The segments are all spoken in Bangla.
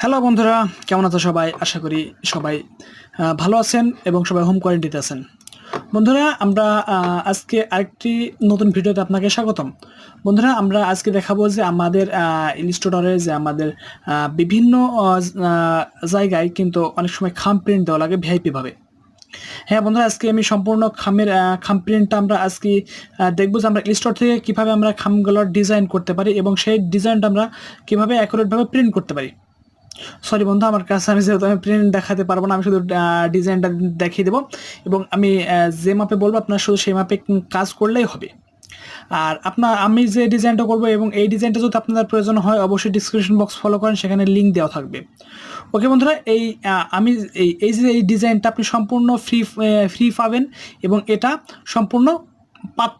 হ্যালো বন্ধুরা, কেমন আছো সবাই? আশা করি সবাই ভালো আছেন এবং সবাই হোম কোয়ারেন্টিতে আছেন। বন্ধুরা, আমরা আজকে আরেকটি নতুন ভিডিওতে আপনাকে স্বাগতম। বন্ধুরা, আমরা আজকে দেখাবো যে আমাদের ইনস্টোডরে যে আমাদের বিভিন্ন জায়গায় কিন্তু অনেক সময় খাম প্রিন্ট দেওয়া লাগে ভিআইপিভাবে হ্যাঁ বন্ধুরা, আজকে আমি সম্পূর্ণ খামের খাম প্রিন্টটা আমরা আজকে দেখব যে আমরা স্টোর থেকে কীভাবে আমরা খামগুলোর ডিজাইন করতে পারি এবং সেই ডিজাইনটা আমরা কীভাবে অ্যাকুরেটভাবে প্রিন্ট করতে পারি। সরি বন্ধু, আমার কাছে আমি যেহেতু আমি প্রিন্ট দেখাতে পারব না, আমি শুধু ডিজাইনটা দেখিয়ে দেবো এবং আমি যে মাপে বলব আপনার শুধু সেই মাপে কাজ করলেই হবে। আর আপনার, আমি যে ডিজাইনটা করব এবং এই ডিজাইনটা যদি আপনাদের প্রয়োজন হয়, অবশ্যই ডিসক্রিপশন বক্স ফলো করেন, সেখানে লিঙ্ক দেওয়া থাকবে। ওকে বন্ধুরা, এই আমি এই এই যে এই ডিজাইনটা আপনি সম্পূর্ণ ফ্রি ফ্রি পাবেন এবং এটা সম্পূর্ণ পাত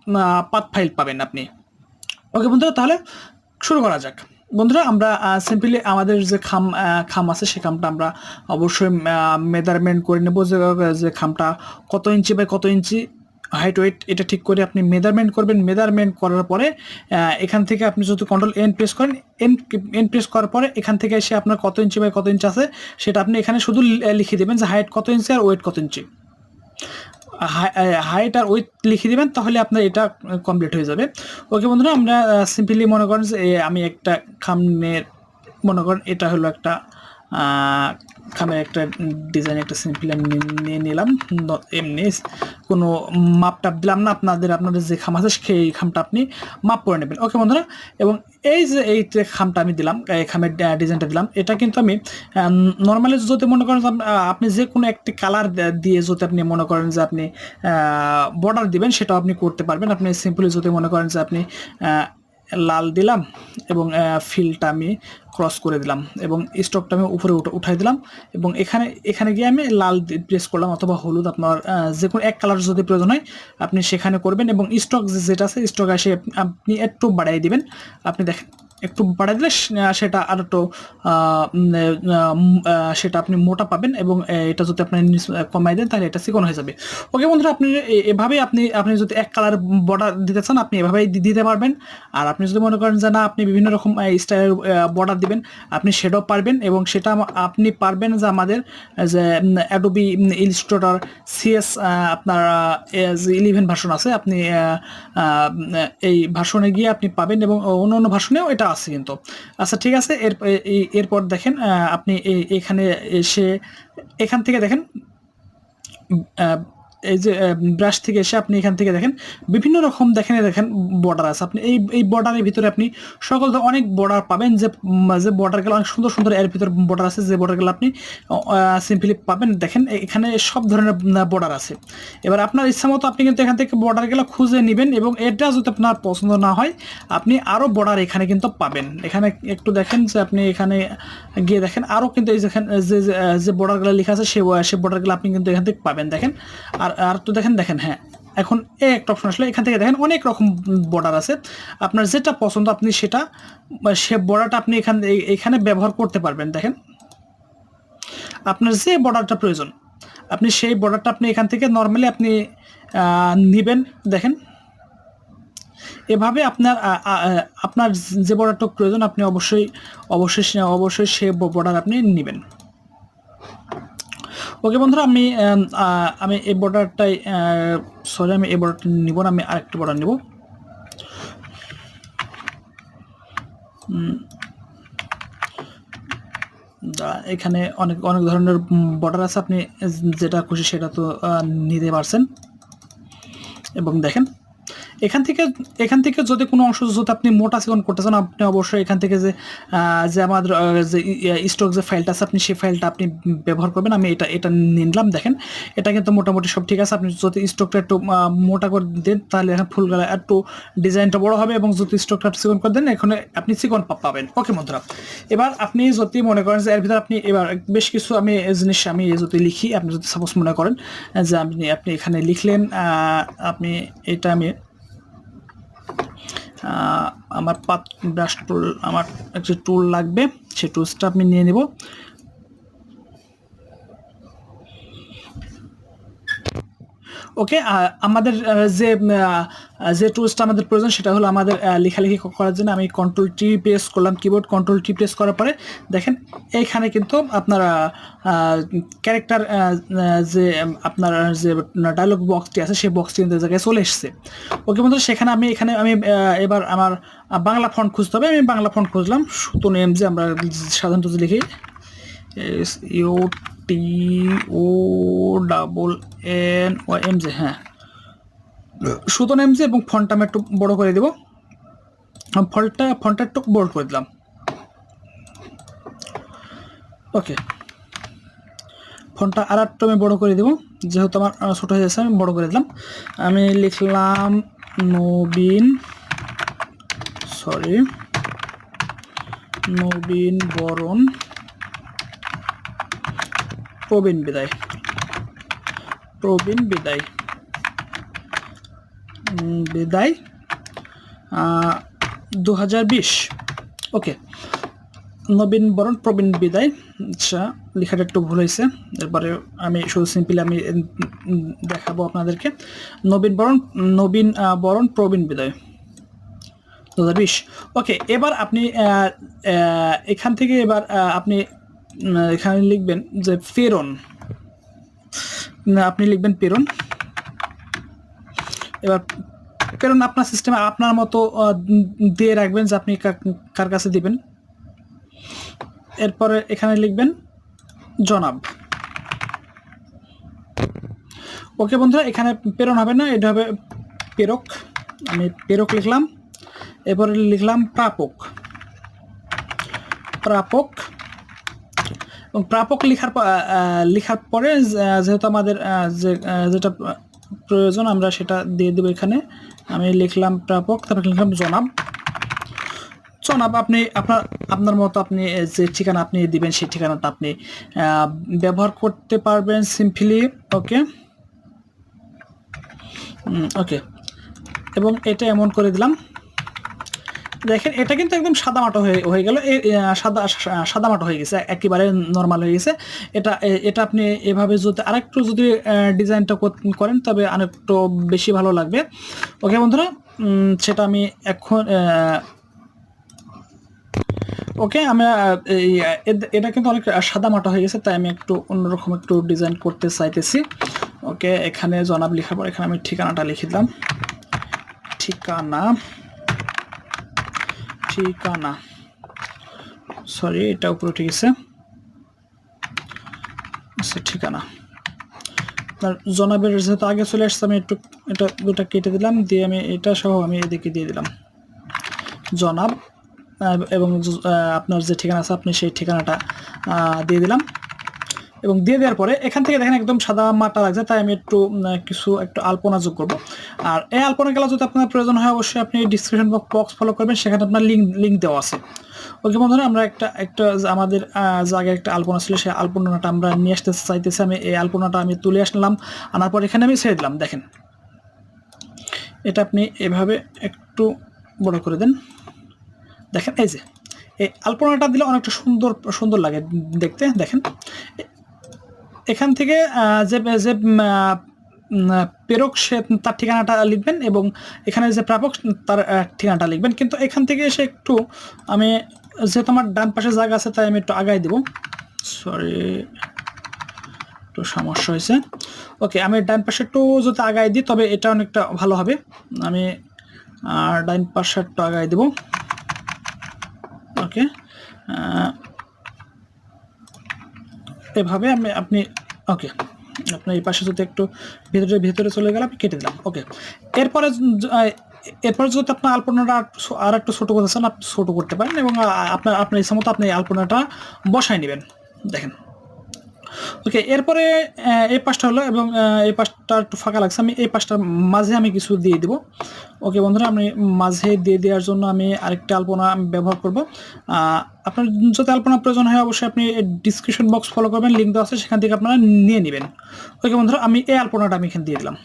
পাত ফাইল পাবেন আপনি। ওকে বন্ধুরা, তাহলে শুরু করা যাক। বন্ধুরা, আমরা সিম্পলি আমাদের যে খাম খাম আছে, সে খামটা আমরা অবশ্যই মেজারমেন্ট করে নেব যে যে খামটা কত ইঞ্চি বাই কত ইঞ্চি হাইট ওয়েট এটা ঠিক করে আপনি মেজারমেন্ট করবেন। মেজারমেন্ট করার পরে এখান থেকে আপনি যদি কন্ট্রোল এন প্রেস করেন এন এন প্রেস করার পরে এখান থেকে এসে আপনার কত ইঞ্চি বাই কত ইঞ্চি আছে, সেটা আপনি এখানে শুধু লিখে দেবেন যে হাইট কত ইঞ্চি আর ওয়েট কত ইঞ্চি। হাইট আর উইথ লিখে দিবেন, তাহলে আপনার এটা কমপ্লিট হয়ে যাবে। ওকে বন্ধুরা, আমরা সিম্পলি মনে করেন যে আমি একটা খামনের, মনে করেন এটা হলো একটা খামের একটা ডিজাইন একটা সিম্পলি আমি নিয়ে নিলাম। এমনি কোনো মাপ টাপ দিলাম না, আপনাদের আপনাদের যে খাম আছে সেই খামটা আপনি মাপ করে নেবেন। ওকে বন্ধুরা? এবং এই যে এই যে খামটা আমি দিলাম, এই খামের ডিজাইনটা দিলাম, এটা কিন্তু আমি নর্মালি যদি মনে করেন আপনি যে কোনো একটি কালার দিয়ে যদি আপনি মনে করেন যে আপনি বর্ডার দিবেন, সেটাও আপনি করতে পারবেন। আপনি সিম্পলি যদি মনে করেন যে আপনি লাল দিলাম এবং ফিলটা আমি ক্রস করে দিলাম এবং স্টকটা আমি উপরে উঠা- উঠাই দিলাম এবং এখানে এখানে গিয়ে আমি লাল প্রেস করলাম অথবা হলুদ আপনার যে কোনো এক কালার যদি প্রয়োজন হয় আপনি সেখানে করবেন এবং স্টক যেটা আছে স্টক আসে আপনি একটু বাড়াই দিবেন। আপনি দেখেন একটু বাড়াই দিলে সেটা আর একটু সেটা আপনি মোটা পাবেন এবং এটা যদি আপনি কমাই দেন তাহলে এটা চিকন হয়ে যাবে। ওকে বন্ধুরা, আপনি এভাবেই আপনি আপনি যদি এক কালার বর্ডার দিতে চান, আপনি এভাবেই দিতে পারবেন। আর আপনি যদি মনে করেন যে না, আপনি বিভিন্ন রকম স্টাইলের বর্ডার দিবেন, আপনি সেটাও পারবেন এবং সেটা আপনি পারবেন যে আমাদের, যে অ্যাডোবি ইলিস্ট্রেটর সিএস আপনার ইলেভেন ভার্সন আছে, আপনি এই ভার্সনে গিয়ে আপনি পাবেন এবং অন্য অন্য ভার্সনেও এটা আছে কিন্তু। আচ্ছা ঠিক আছে এর এরপর দেখেন আপনি এখানে এসে এখান থেকে দেখেন এই যে ব্রাশ থেকে এসে আপনি এখান থেকে দেখেন, বিভিন্ন রকম দেখেন দেখেন বর্ডার আছে। আপনি এই এই বর্ডারের ভিতরে আপনি সকল অনেক বর্ডার পাবেন যে যে বর্ডারগুলো অনেক সুন্দর সুন্দর এর ভিতরে বর্ডার আছে, যে বর্ডারগুলো আপনি সিম্পলি পাবেন। দেখেন, এখানে সব ধরনের বর্ডার আছে। এবার আপনার ইচ্ছা মতো আপনি কিন্তু এখান থেকে বর্ডারগুলো খুঁজে নেবেন এবং এটা যদি আপনার পছন্দ না হয়, আপনি আরও বর্ডার এখানে কিন্তু পাবেন। এখানে একটু দেখেন যে আপনি এখানে গিয়ে দেখেন আরও কিন্তু এই যেখানে যে- যে বর্ডারগুলো লেখা আছে, সে সে বর্ডারগুলো আপনি কিন্তু এখান থেকে পাবেন। দেখেন, আর আর তো দেখেন দেখেন হ্যাঁ। এখন এই একটা অপশন আসলে, এখান থেকে দেখেন অনেক রকম বর্ডার আছে। আপনার যেটা পছন্দ আপনি সেটা সে বর্ডারটা আপনি এখান এখানে ব্যবহার করতে পারবেন, দেখেন। আপনার যে বর্ডারটা প্রয়োজন, আপনি সেই বর্ডারটা আপনি এখান থেকে নর্মালি আপনি নেবেন, দেখেন। এভাবে আপনার আপনার যে বর্ডারটা প্রয়োজন, আপনি অবশ্যই অবশ্যই অবশ্যই সে বর্ডার আপনি নেবেন। ওকে বন্ধুরা, আমি আমি এই বর্ডারটাই সরি আমি এই বর্ডারটা নিব না, আমি আরেকটা বর্ডার নিব। এখানে অনেক অনেক ধরনের বর্ডার আছে, আপনি যেটা খুশি সেটা তো নিতে পারছেন। এবং দেখেন এখান থেকে এখান থেকে যদি কোনো অংশ যদি আপনি মোটা চিকন করতে চান, আপনি অবশ্যই এখান থেকে যে যে আমাদের যে স্টক যে ফাইলটা আছে, আপনি সেই ফাইলটা আপনি ব্যবহার করবেন। আমি এটা এটা নিলাম দেখেন। এটা কিন্তু মোটামুটি সব ঠিক আছে। আপনি যদি স্টকটা একটু মোটা করে দেন, তাহলে এখন ফুলগুলা একটু ডিজাইনটা বড় হবে এবং যদি স্টকটা চিকন করে দেন, এখানে আপনি চিকন পাবেন। ওকে বন্ধুরা। এবার আপনি যদি মনে করেন যে, এর ভিতরে আপনি এবার বেশ কিছু আমি জিনিস আমি যদি লিখি, আপনি যদি সাপোজ মনে করেন যে আপনি আপনি এখানে লিখলেন আপনি এটা আমি আমার পাত ব্রাশ টুল, আমার একটি টুল লাগবে, সেই টুলসটা আমি নিয়ে নেব। ওকে আমাদের যে যে টুলসটা আমাদের প্রয়োজন সেটা হলো আমাদের লেখালেখি করার জন্য আমি কন্ট্রোল টি প্রেস করলাম কিবোর্ড কন্ট্রোল টি প্রেস করার পরে দেখেন এইখানে কিন্তু আপনার ক্যারেক্টার যে আপনার যে ডায়লগ বক্সটি আছে সেই বক্সটি কিন্তু জায়গায় চলে এসেছে। ওকে বন্ধু সেখানে আমি এখানে আমি এবার আমার বাংলা ফন্ট খুঁজতে হবে। আমি বাংলা ফন্ট খুঁজলাম সুতন এম যে আমরা সাধারণত লিখি U T O double N O M J হ্যাঁ। সুতন এম জে এবং ফন্টটা আমি একটু বড় করে দেবো। ফন্টটা ফন্টটা একটু বড় করে দিলাম। ওকে ফোনটা আর একটু আমি বড় করে দেবো। যেহেতু আমার ছোটো হয়ে যাচ্ছে আমি বড় করে দিলাম। আমি লিখলাম নবীন সরি নবীন বরণ, প্রবীণ বিদায়। প্রবীণ বিদায়। বিদায়। দু হাজার বিশ। ওকে। নবীন বরণ, প্রবীণ বিদায়। আচ্ছা লেখাটা একটু ভুল হয়েছে। এরপরে আমি শুধু সিম্পলি আমি দেখাবো আপনাদেরকে। নবীন বরণ নবীন বরণ, প্রবীণ বিদায়। দু হাজার বিশ। ওকে, এবার আপনি এখান থেকে এবার আপনি এখানে লিখবেন যে প্রেরণ আপনি লিখবেন প্রেরণ এবার প্রেরণ আপনার সিস্টেমে আপনার মতো দিয়ে রাখবেন যে আপনি কার কাছে দিবেন। এরপরে এখানে লিখবেন, জনাব। ওকে বন্ধুরা, এখানে প্রেরণ হবে না, এটা হবে প্রেরক। আমি প্রেরক লিখলাম, এরপরে লিখলাম প্রাপক। প্রাপক প্রাপক লেখার লেখার পরে যেহেতু আমাদের যে যেটা প্রয়োজন, আমরা সেটা দিয়ে দেবো এখানে। আমি লিখলাম প্রাপক, তারপরে লিখলাম জনাব। জনাব, আপনি, আপনার আপনার মতো আপনি যে ঠিকানা আপনি দিবেন, সেই ঠিকানাটা আপনি ব্যবহার করতে পারবেন সিম্পলি, ওকে? ওকে। এবং এটা এমন করে দিলাম। দেখেন, এটা কিন্তু একদম সাদা মাটো হয়ে হয়ে গেল। সাদা সাদা মাটো হয়ে গেছে, একেবারে নর্মাল হয়ে গেছে। এটা এটা আপনি এভাবে যদি, আরেকটু যদি ডিজাইনটা করেন, তবে আরেকটু বেশি ভালো লাগবে। ওকে, বন্ধুরা সেটা আমি এখন ওকে, আমরা এটা কিন্তু অনেক সাদা মাটা হয়ে গেছে, তাই আমি একটু অন্যরকম একটু ডিজাইন করতে চাইতেছি। ওকে, এখানে জনাব লেখার পর এখানে আমি ঠিকানাটা লিখে দিলাম। ঠিকানা ঠিকানা সরি এটা উপরে উঠে গেছে। আচ্ছা ঠিকানা। আপনার জনাবের যেহেতু আগে চলে আসছে, আমি একটু এটা দুটা কেটে দিলাম, দিয়ে আমি এটা সহ আমি এদিকে দিয়ে দিলাম। জনাব এবং আপনার যে ঠিকানা আছে, আপনি সেই ঠিকানাটা দিয়ে দিলাম। এবং দিয়ে দেওয়ার পরে এখান থেকে দেখেন একদম সাদা মাটা লাগছে, তাই আমি একটু কিছু একটু আলপনা যোগ করব। আর এই আলপনা গেলা যদি আপনার প্রয়োজন হয়, অবশ্যই আপনি ডিসক্রিপশন বক্স ফলো করবেন, সেখানে আপনার লিঙ্ক লিঙ্ক দেওয়া আছে। ওকে বন্ধুরা, আমরা একটা একটা, আমাদের জায়গায় একটা আলপনা ছিল, সেই আলপনাটা আমরা নিয়ে আসতে চাইতেছি। আমি এই আলপনাটা আমি তুলে আসলাম, আনার পর এখানে আমি ছেড়ে দিলাম। দেখেন, এটা আপনি এভাবে একটু বড় করে দেন। দেখেন, এই যে, এই আলপনাটা দিলে অনেকটা সুন্দর সুন্দর লাগে দেখতে। দেখেন এখান থেকে যে যে প্রেরক সে তার ঠিকানাটা লিখবেন এবং এখানে যে প্রাপক তার ঠিকানাটা লিখবেন। কিন্তু এখান থেকে এসে একটু আমি যেহেতু আমার ডান পাশে জায়গা আছে তাই আমি একটু আগাই দেব। সরি একটু সমস্যা হয়েছে। ওকে আমি ডান পাশে একটু যদি আগাই দিই, তবে এটা অনেকটা ভালো হবে। আমি ডান পাশে একটু আগাই দেবো। ওকে এভাবে আমি, আপনি ওকে আপনার এই পাশে যদি একটু ভিতরে ভিতরে চলে গেলে কেটে দিলাম ওকে এরপরে এরপরে যদি আপনার আলপনাটা আর একটু- ছোটো করতে চান, আপনি ছোটো করতে পারেন এবং আপনার আপনার ইচ্ছা মতো আপনি আলপনাটা বসায় নেবেন। দেখেন। ওকে এরপরে এই পাশটা হলো এবং এই পাশটা একটু ফাঁকা লাগছে। আমি এই পাশটার মাঝে আমি কিছু দিয়ে দিব। ওকে বন্ধুরা, আমি মাঝে দিয়ে দেওয়ার জন্য আমি আরেকটা আলপনা ব্যবহার করব। আপনার যদি আলপনা প্রয়োজন হয়, অবশ্যই আপনি ডিসক্রিপশন বক্স ফলো করবেন লিঙ্ক দেওয়া আছে, সেখান থেকে আপনারা নিয়ে নেবেন। ওকে বন্ধুরা, আমি এই আলপনাটা আমি এখানে দিয়ে দিলাম।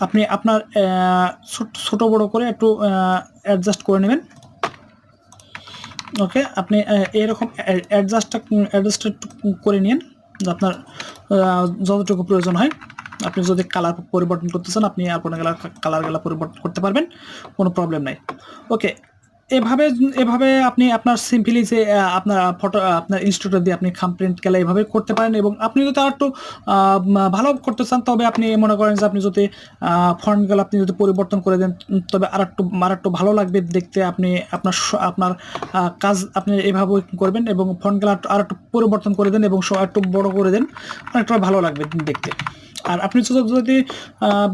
আপনি আপনার ছোট- ছোট বড় করে একটু অ্যাডজাস্ট করে নেবেন। ওকে আপনি এরকম অ্যাডজাস্টটা অ্যাডজাস্টটা করে নিন আপনার যতটুকু প্রয়োজন হয়। আপনি যদি কালার পরিবর্তন করতে চান, আপনি আপনার কালার কালার গেলা পরিবর্তন করতে পারবেন, কোনো প্রবলেম নাই। ওকে এভাবে এভাবে আপনি আপনার সিম্পলি যে আপনার ফটো আপনার ইনস্টিটিউটে দিয়ে আপনি খাম প্রিন্ট গেলে এভাবে করতে পারেন এবং আপনি যদি আর একটু ভালো করতে চান, তবে আপনি মনে করেন যে আপনি যদি ফন্টগুলো আপনি যদি পরিবর্তন করে দেন তবে আর একটু আর একটু ভালো লাগবে দেখতে আপনি আপনার আপনার কাজ আপনি এভাবে করবেন এবং ফন্টগুলো আর একটু পরিবর্তন করে দেন এবং একটু বড় করে দেন অনেকটা ভালো লাগবে দেখতে। আর আপনি যদি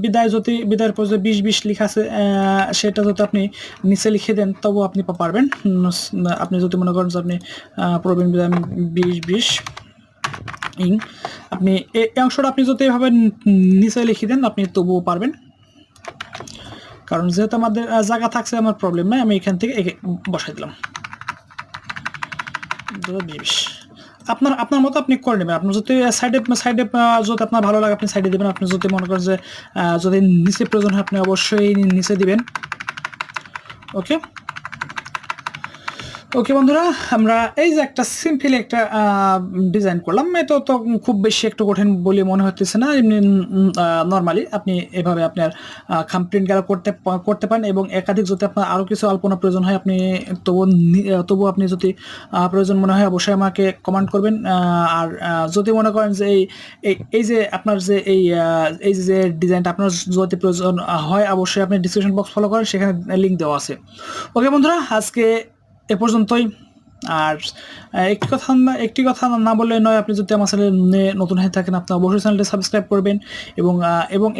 বিদায় যদি, বিদায়ের পর যে বিশ বিশ লেখা আছে সেটা যদি আপনি নিচে লিখে দেন তবুও আপনি পারবেন। আপনি যদি মনে করেন যে আপনি প্রবীণ বিদায় বিশ বিশ ইং, আপনি এই অংশটা আপনি যদি এভাবে নিচে লিখে দেন, আপনি তবুও পারবেন। কারণ যেহেতু আমাদের জায়গা থাকছে, আমার প্রবলেম নাই, আমি এখান থেকে বসাই দিলাম। বিশ। আপনার আপনার মতো আপনি করে নেবেন। আপনার যদি সাইডে সাইডে যদি আপনার ভালো লাগে, আপনি সাইডে দেবেন। আপনি যদি মনে করেন যে যদি নিচে প্রয়োজন হয়, আপনি অবশ্যই নিচে দিবেন। ওকে ওকে বন্ধুরা, আমরা এই যে একটা সিম্পল একটা ডিজাইন করলাম। এটা তো খুব বেশি একটু কঠিন বলে মনে হতেছে না। এমনি নর্মালি আপনি এভাবে আপনার খাম প্রিন্ট গেলা করতে করতে পারেন এবং একাধিক যদি আপনার আরও কিছু আলপনা প্রয়োজন হয়, আপনি তবু তবু আপনি যদি প্রয়োজন মনে হয় অবশ্যই আমাকে কমেন্ট করবেন। আর যদি মনে করেন যে এই- এই যে আপনার যে এই এই যে ডিজাইনটা আপনার যদি প্রয়োজন হয়, অবশ্যই আপনি ডিসক্রিপশন বক্স ফলো করেন, সেখানে লিঙ্ক দেওয়া আছে। ওকে বন্ধুরা, আজকে এ পর্যন্তই। আর একটি কথা একটি কথা না বললে নয়, আপনি যদি আমার চ্যানেলে নতুন হয়ে থাকেন, আপনি অবশ্যই চ্যানেলটি সাবস্ক্রাইব করবেন এবং এবং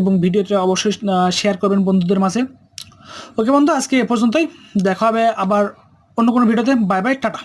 এবং ভিডিওটা অবশ্যই শেয়ার করবেন বন্ধুদের মাঝে। ওকে বন্ধু, আজকে এ পর্যন্তই। দেখা হবে আবার অন্য কোনো ভিডিওতে। Bye bye, tata.